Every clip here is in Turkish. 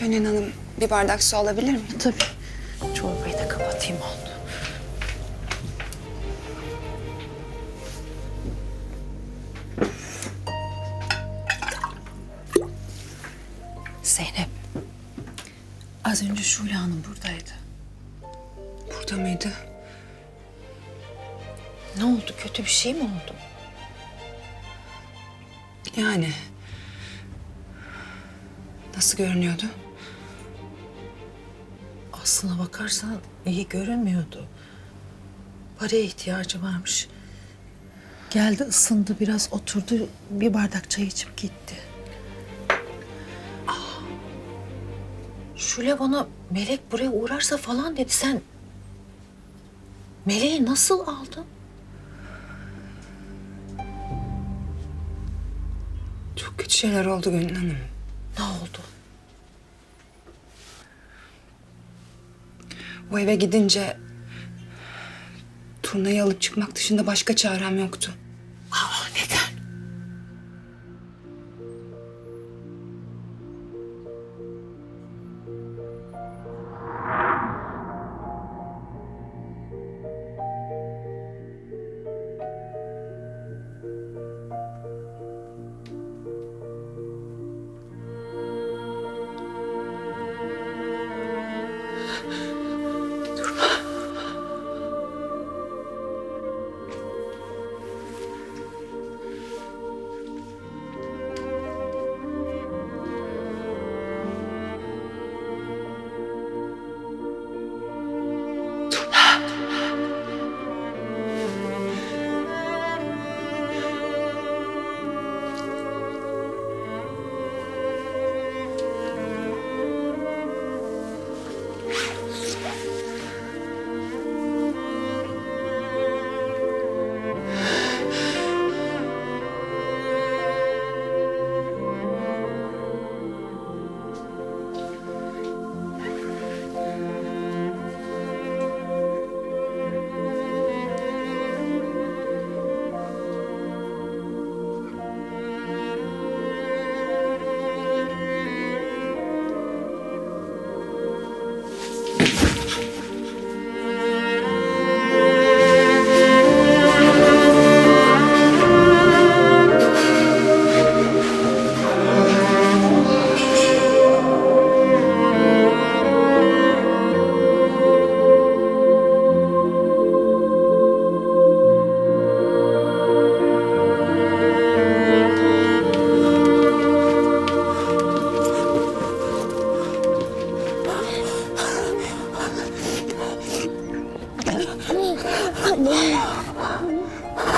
Gönül Hanım bir bardak su alabilir miyim? Tabii. Çorbayı da kapatayım oldu. Zeynep. Az önce Şule Hanım buradaydı. Burada mıydı? Ne oldu? Kötü bir şey mi oldu? Yani. Nasıl görünüyordu? Aslına bakarsan iyi görünmüyordu. Paraya ihtiyacı varmış. Geldi ısındı biraz oturdu bir bardak çay içip gitti. Aa, Şule bana Melek buraya uğrarsa falan dedi. Sen Meleği nasıl aldın? Çok kötü şeyler oldu Gönül Hanım. Ne oldu? O eve gidince... Turnayı alıp çıkmak dışında başka çarem yoktu. Aa, neden?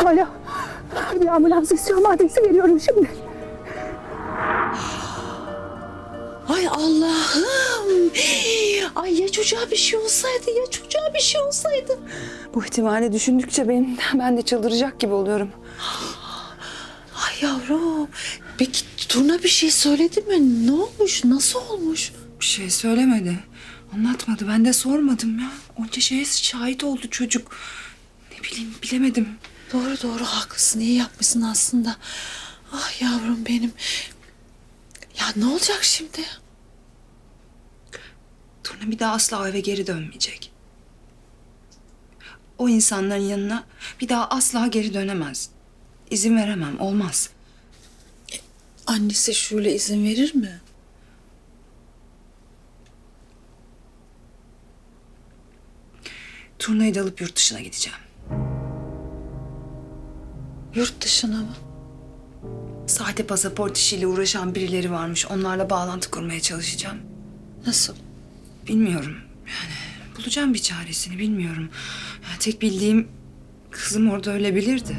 Alo. Bir ambulans istiyorum. Adresi veriyorum şimdi. Ay Allah'ım. Ay ya çocuğa bir şey olsaydı ya çocuğa bir şey olsaydı. Bu ihtimali düşündükçe benim, ben de çıldıracak gibi oluyorum. Ay yavrum. Peki Turna bir şey söyledi mi? Ne olmuş? Nasıl olmuş? Bir şey söylemedi. Anlatmadı. Ben de sormadım ya. Onca şeye şahit oldu çocuk. Ne bileyim bilemedim. Doğru doğru haklısın. İyi yapmışsın aslında. Ah yavrum benim. Ya ne olacak şimdi? Turna bir daha asla o eve geri dönmeyecek. O insanların yanına bir daha asla geri dönemez. İzin veremem. Olmaz. Annesi Şule izin verir mi? Turnayı da alıp yurt dışına gideceğim. Yurt dışına mı? Sahte pasaport işiyle uğraşan birileri varmış. Onlarla bağlantı kurmaya çalışacağım. Nasıl? Bilmiyorum. Yani bulacağım bir çaresini bilmiyorum. Yani tek bildiğim kızım orada ölebilirdi.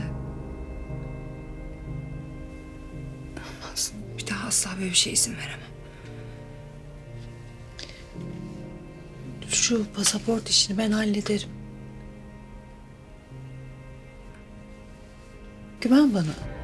Olmaz. Bir daha asla böyle bir şey izin veremem. Şu pasaport işini ben hallederim. Güven bana.